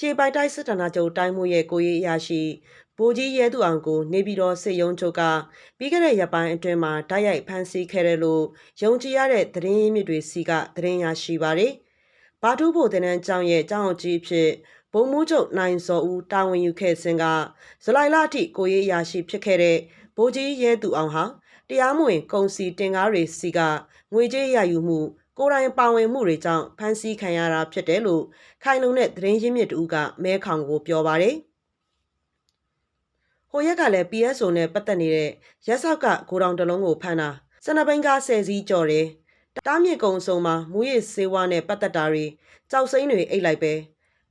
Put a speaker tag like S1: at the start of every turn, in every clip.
S1: ရှေးပိုင်းတိုင်းစစ်ဌာနချုပ်တိုင်းမှုရဲ့ကိုရေးအရာရှိဗိုလ်ကြီးရဲသူအောင်ကိုနေပြည်တော်စစ်ရုံးချုပ်ကပြီးခဲ့တဲ့ရက်ပိုင်းအတွင်းမှာတိုက်ရိုက်ဖမ်းဆီးခဲ့တယ်လို့ယုံကြည်ရတဲ့သတင်းရင်းမြစ်တွေစီကသတင်းရရှိပါတယ်။ဘာတူးဖို့တန်းတန်းကျောင်းရဲ့ကျောင်းအောင်ကြီးအဖြစ်ဘုံမှုချုပ်နိုင်စောဦးတာဝန်ယူခဲ့စဉ်ကဇူလိုင်လအထိကိုရေးအရာရှိဖြစ်ခဲ့တဲ့ဗိုလ်ကြီးရဲသူအောင်ဟာတရားမဝင် ကုန်စီတင်ကားတွေစီကငွေကြေးရယူမှု ကိုယ်တိုင်ပါဝင်မှုတွေကြောင့်ဖမ်းဆီးခံရတာဖြစ်တယ်လို့ခိုင်လုံတဲ့သတင်းရင်းမြစ်တူကမဲခေါင်ကိုပြောပါတယ်။ဟိုရက်ကလည်း PSO နဲ့ပတ်သက်နေတဲ့ရက်ဆောက်ကဂိုဒေါင်တစ်လုံးကိုဖမ်းတာစနဘိန်းကားဆယ်စီးကြော်တယ်။တားမြစ်ကုံစုံမှာမူရစ်စေဝါနဲ့ပတ်သက်တာတွေကြောက်စိမ့်တွေအိတ်လိုက်ပဲ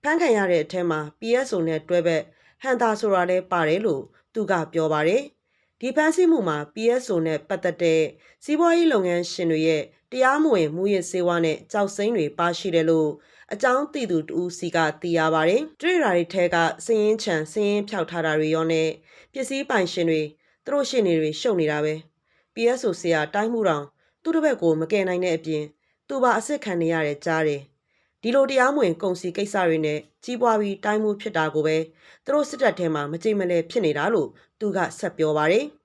S1: ဖမ်းခံရတဲ့အထက်မှာ PSO နဲ့တွဲဘက်ဟန်တာဆိုတာလည်းပါတယ်လို့သူကပြောပါတယ်။ ဒီဖမ်းဆီးမှုမှာ PSO နဲ့ပတ်သက်တဲ့စီးပွားရေးလုပ်ငန်းရှင်တွေရဲ့တရားမဝင်မူရစ်စေဝါနဲ့ကြောက်စိမ့်တွေပါရှိတယ်လို့အကြောင်းသိသူတူစီကသိရပါတယ်။တွေ့ရာတွေထဲကစည်ရင်ချံစည်ရင်ဖြောက်ထားတာတွေရောနဲ့ပစ္စည်းပိုင်ရှင်တွေသူတို့ရှင်တွေတွေရှုပ်နေတာပဲ။ PSO ဆရာတိုင်းမှုတော်သူ့တစ်ဘက်ကိုမကယ်နိုင်တဲ့အပြင်သူပါအစ်စ်ခံနေရတဲ့ကြားတယ်။ဒီလိုတရားမဝင်ကုန်စည်ကိစ္စတွေနဲ့ကြီးပွားပြီးတိုင်းမှုဖြစ်တာကိုပဲသူတို့စစ်တပ်ထဲမှာမကြိမ်မလဲဖြစ်နေတာလို့သူကဆက်ပြောပါတယ်။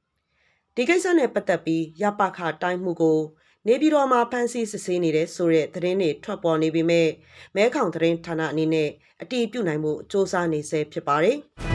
S1: ဒီကိစ္စနဲ့ပတ်သက်ပြီးရပခတိုင်းမှုကိုနေပြည်တော်မှာဖမ်းဆီးစစ်ဆေးနေတဲ့ဆိုတဲ့သတင်းတွေထွက်ပေါ်နေပေမဲ့မဲခေါင်သတင်းဌာနအနေနဲ့အတီးပြုတ်နိုင်မှုစ조사နေဆဲဖြစ်ပါတယ်။